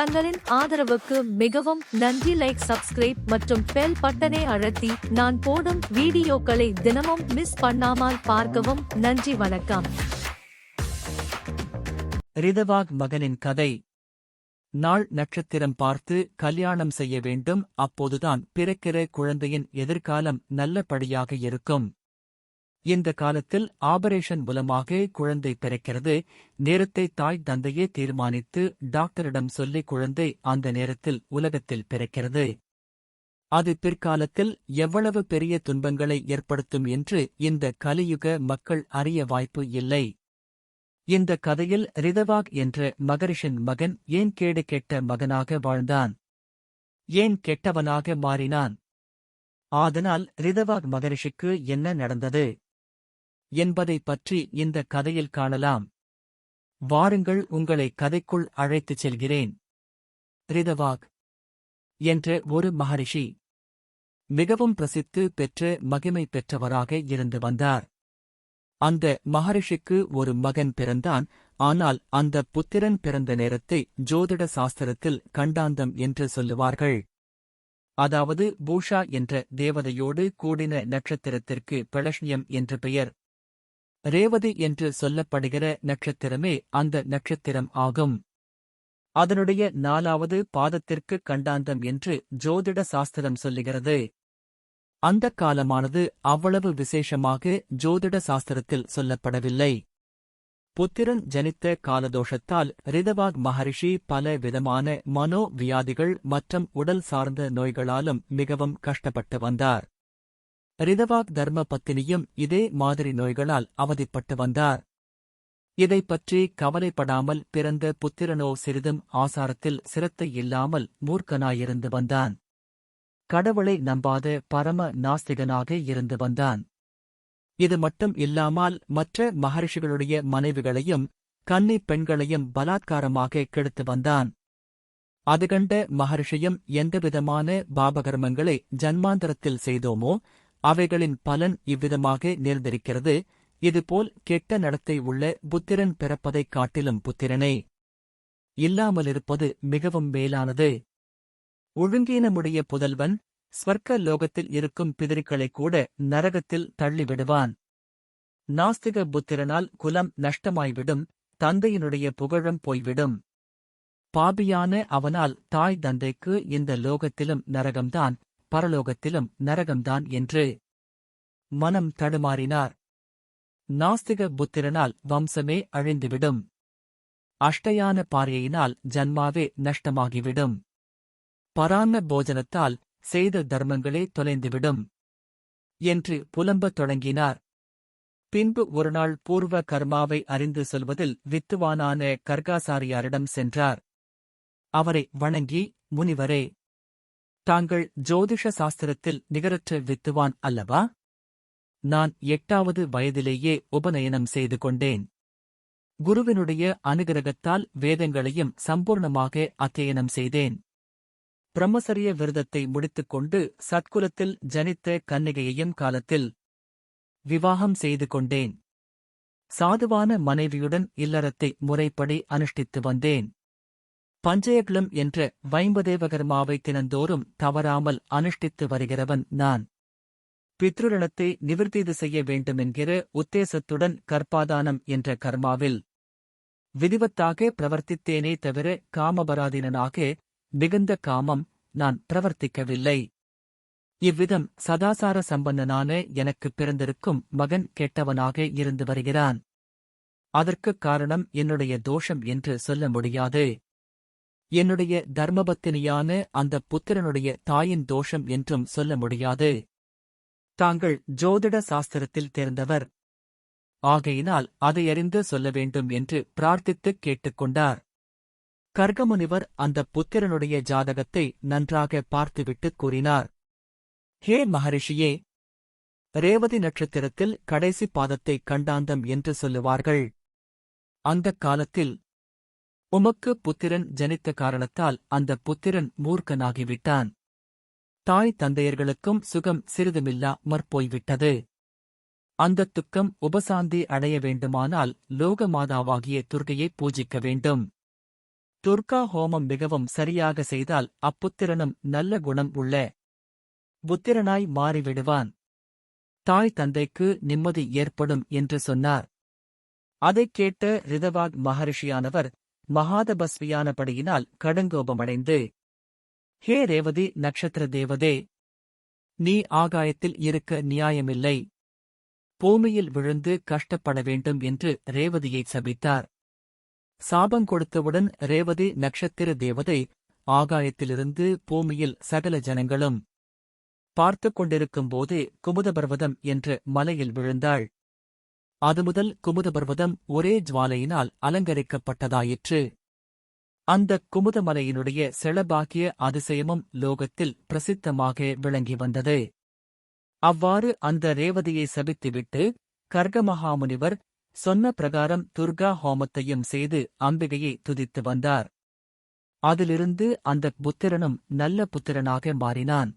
தங்களின் ஆதரவுக்கு மிகவும் நன்றி லைக் சப்ஸ்கிரைப் மற்றும் பெல் பட்டனை அழுத்தி நான் போடும் வீடியோக்களை தினமும் மிஸ் பண்ணாமல் பார்க்கவும் நன்றி வணக்கம். ரிதவாக் மகனின் கதை. நாள் நட்சத்திரம் பார்த்து கல்யாணம் செய்ய வேண்டும் அப்போதுதான் பிறக்கிற குழந்தையின் எதிர்காலம் நல்லபடியாக இருக்கும். இந்த காலத்தில் ஆபரேஷன் மூலமாக குழந்தை பிறக்கிறது. நேரத்தை தாய் தந்தையே தீர்மானித்து டாக்டரிடம் சொல்லி குழந்தை அந்த நேரத்தில் உலகத்தில் பிறக்கிறது. அது பிற்காலத்தில் எவ்வளவு பெரிய துன்பங்களை ஏற்படுத்தும் என்று இந்த கலியுக மக்கள் அறிய வாய்ப்பு இல்லை. இந்த கதையில் ரிதவாக் என்ற மகரிஷின் மகன் ஏன் கேடு கெட்ட மகனாக வாழ்ந்தான்? ஏன் கெட்டவனாக மாறினான்? ஆதனால் ரிதவாக் மகரிஷிக்கு என்ன நடந்தது? என்பதை பற்றி இந்த கதையில் காணலாம். வாருங்கள் உங்களை கதைக்குள் அழைத்துச் செல்கிறேன். ரிதவாக் என்ற ஒரு மகரிஷி மிகவும் பிரசித்து பெற்ற மகிமை பெற்றவராக இருந்து வந்தார். அந்த மகரிஷிக்கு ஒரு மகன் பிறந்தான். ஆனால் அந்த புத்திரன் பிறந்த நேரத்தை ஜோதிட சாஸ்திரத்தில் கண்டாந்தம் என்று சொல்லுவார்கள். அதாவது பூஷா என்ற தேவதையோடு கூடின நட்சத்திரத்திற்கு பிளஷ்யம் என்று பெயர். ரேவதி என்று சொல்லப்படுகிற நட்சத்திரமே அந்த நட்சத்திரம் ஆகும். அதனுடைய நாலாவது பாதத்திற்கு கண்டாந்தம் என்று ஜோதிட சாஸ்திரம் சொல்லுகிறது. அந்தக் காலமானது அவ்வளவு விசேஷமாக ஜோதிட சாஸ்திரத்தில் சொல்லப்படவில்லை. புத்திரன் ஜனித்த காலதோஷத்தால் ரிதவாக் மகரிஷி பல விதமான மனோ வியாதிகள் மற்றும் உடல் சார்ந்த நோய்களாலும் மிகவும் கஷ்டப்பட்டு வந்தார். ரிதவாக் தர்ம பத்தினியும் இதே மாதிரி நோய்களால் அவதிப்பட்டு வந்தார். இதைப் பற்றி கவலைப்படாமல் பிறந்த புத்திரனோ சிறிதும் ஆசாரத்தில் சிரத்தை இல்லாமல் மூர்க்கனாயிருந்து வந்தான். கடவுளை நம்பாத பரம நாஸ்திகனாக இருந்து வந்தான். இது மட்டும் இல்லாமல் மற்ற மகரிஷிகளுடைய மனைவிகளையும் கன்னி பெண்களையும் பலாத்காரமாக கெடுத்து வந்தான். அது கண்ட மகரிஷியும் எந்தவிதமான பாபகர்மங்களை ஜன்மாந்தரத்தில் செய்தோமோ அவைகளின் பலன் இவ்விதமாக நேர்ந்திருக்கிறது. இதுபோல் கெட்ட நடத்தை உள்ள புத்திரன் பிறப்பதைக் காட்டிலும் புத்திரனே. இல்லாமலிருப்பது மிகவும் மேலானது. ஒழுங்கீனமுடைய புதல்வன் ஸ்வர்க்க லோகத்தில் இருக்கும் பிதிருக்களைக் கூட நரகத்தில் தள்ளிவிடுவான். நாஸ்திக புத்திரனால் குலம் நஷ்டமாய்விடும் தந்தையினுடைய புகழம் போய்விடும். பாபியான அவனால் தாய் தந்தைக்கு இந்த லோகத்திலும் நரகம்தான். பரலோகத்திலும் நரகம்தான் என்று. மனம் தடுமாறினார். நாஸ்திக புத்திரனால் வம்சமே அழிந்துவிடும். அஷ்டயான பாரியையினால் ஜன்மாவே நஷ்டமாகிவிடும். பரான்ன போஜனத்தால் செய்த தர்மங்களே தொலைந்துவிடும். என்று புலம்பத் தொடங்கினார். பின்பு ஒருநாள் பூர்வ கர்மாவை அறிந்து சொல்வதில் வித்துவானான கர்காசாரியாரிடம் சென்றார். அவரை வணங்கி முனிவரே தாங்கள் ஜோதிஷ சாஸ்திரத்தில் நிகரற்ற வித்துவான் அல்லவா? நான் எட்டாவது வயதிலேயே உபநயனம் செய்து கொண்டேன். குருவினுடைய அனுகிரகத்தால் வேதங்களையும் சம்பூர்ணமாக அத்தியனம் செய்தேன். பிரம்மசரிய விரதத்தை முடித்துக்கொண்டு சத்குலத்தில் ஜனித்த கன்னிகையையும் காலத்தில் விவாகம் செய்து கொண்டேன். சாதுவான மனைவியுடன் இல்லறத்தை முறைப்படி அனுஷ்டித்து வந்தேன். பஞ்சயக்லம் என்ற வைம்பதேவகர்மாவை தினந்தோறும் தவறாமல் அனுஷ்டித்து வருகிறவன் நான். பித்ருரணத்தை நிவர்த்தீது செய்ய வேண்டுமென்கிற உத்தேசத்துடன் கற்பாதானம் என்ற கர்மாவில் விதிவத்தாக பிரவர்த்தித்தேனே தவிர காமபராதீனனாக மிகுந்த காமம் நான் பிரவர்த்திக்கவில்லை. இவ்விதம் சதாசார சம்பந்தனான எனக்குப் பிறந்திருக்கும் மகன் கெட்டவனாக இருந்து வருகிறான். அதற்குக் காரணம் என்னுடைய தோஷம் என்று சொல்ல முடியாது. என்னுடைய தர்மபத்தினியான அந்த புத்திரனுடைய தாயின் தோஷம் என்றும் சொல்ல முடியாது. தாங்கள் ஜோதிட சாஸ்திரத்தில் தேர்ந்தவர். ஆகையினால் அதை அறிந்து சொல்ல வேண்டும் என்று பிரார்த்தித்துக் கேட்டுக்கொண்டார் கர்கமுனிவர் அந்த புத்திரனுடைய ஜாதகத்தை நன்றாக பார்த்துவிட்டுக் கூறினார். ஹே மகரிஷியே ரேவதி நட்சத்திரத்தில் கடைசி பாதத்தை கண்டாந்தம் என்று சொல்லுவார்கள். அந்தக் காலத்தில் உமக்கு புத்திரன் ஜனித்த காரணத்தால் அந்த புத்திரன் மூர்க்கனாகிவிட்டான். தாய் தந்தையர்களுக்கும் சுகம் சிறிதுமில்லா மற்போய்விட்டது. அந்தத் துக்கம் உபசாந்தி அடைய வேண்டுமானால் லோகமாதாவாகிய துர்கையை பூஜிக்க வேண்டும். துர்கா ஹோமம் மிகவும் சரியாக செய்தால் அப்புத்திரனும் நல்ல குணம் உள்ள புத்திரனாய் மாறிவிடுவான். தாய் தந்தைக்கு நிம்மதி ஏற்படும் என்று சொன்னார். அதைக் கேட்ட ரிதவாக் மகரிஷியானவர் மகாதபஸ்வியானபடியினால் கடுங்கோபமடைந்து ஹே ரேவதி நட்சத்திர தேவதே நீ ஆகாயத்தில் இருக்க நியாயமில்லை. பூமியில் விழுந்து கஷ்டப்பட வேண்டும் என்று ரேவதியை சபித்தார். சாபம் கொடுத்தவுடன் ரேவதி நட்சத்திர தேவதை ஆகாயத்திலிருந்து பூமியில் சகல ஜனங்களும் பார்த்துக் கொண்டிருக்கும்போது குமுதபர்வதம் என்று மலையில் விழுந்தாள். அது முதல் குமுதபர்வதம் ஒரே ஜுவாலையினால் அலங்கரிக்கப்பட்டதாயிற்று. அந்தக் குமுதமலையினுடைய செளபாகிய அதிசயமும் லோகத்தில் பிரசித்தமாக விளங்கி வந்தது. அவ்வாறு அந்த ரேவதியை சபித்துவிட்டு கர்கமகாமுனிவர் சொன்ன பிரகாரம் துர்கா ஹோமத்தையும் செய்து அம்பிகையை துதித்து வந்தார். அதிலிருந்து அந்தப் புத்திரனும் நல்ல புத்திரனாக மாறினான்.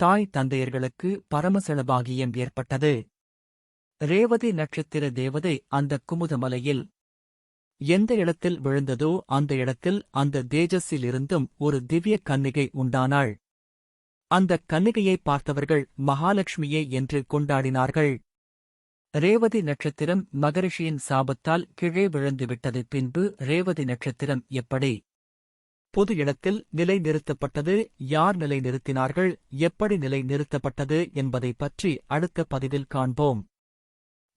தாய் தந்தையர்களுக்கு பரமசெலபாகியம் ஏற்பட்டது. ரேவதி நட்சத்திர தேவதை அந்த குமுதமலையில் எந்த இடத்தில் விழுந்ததோ அந்த இடத்தில் அந்த தேஜஸிலிருந்தும் ஒரு திவ்ய கன்னிகை உண்டானாள். அந்த கன்னிகையை பார்த்தவர்கள் மகாலட்சுமியே என்று கொண்டாடினார்கள். ரேவதி நட்சத்திரம் மகரிஷியின் சாபத்தால் கீழே விழுந்துவிட்டது பின்பு ரேவதி நட்சத்திரம் எப்படி? பொது இடத்தில் நிலை நிறுத்தப்பட்டது யார் நிலை நிறுத்தினார்கள் எப்படி நிலை நிறுத்தப்பட்டது என்பதைப் பற்றி அடுத்த பதிவில் காண்போம்.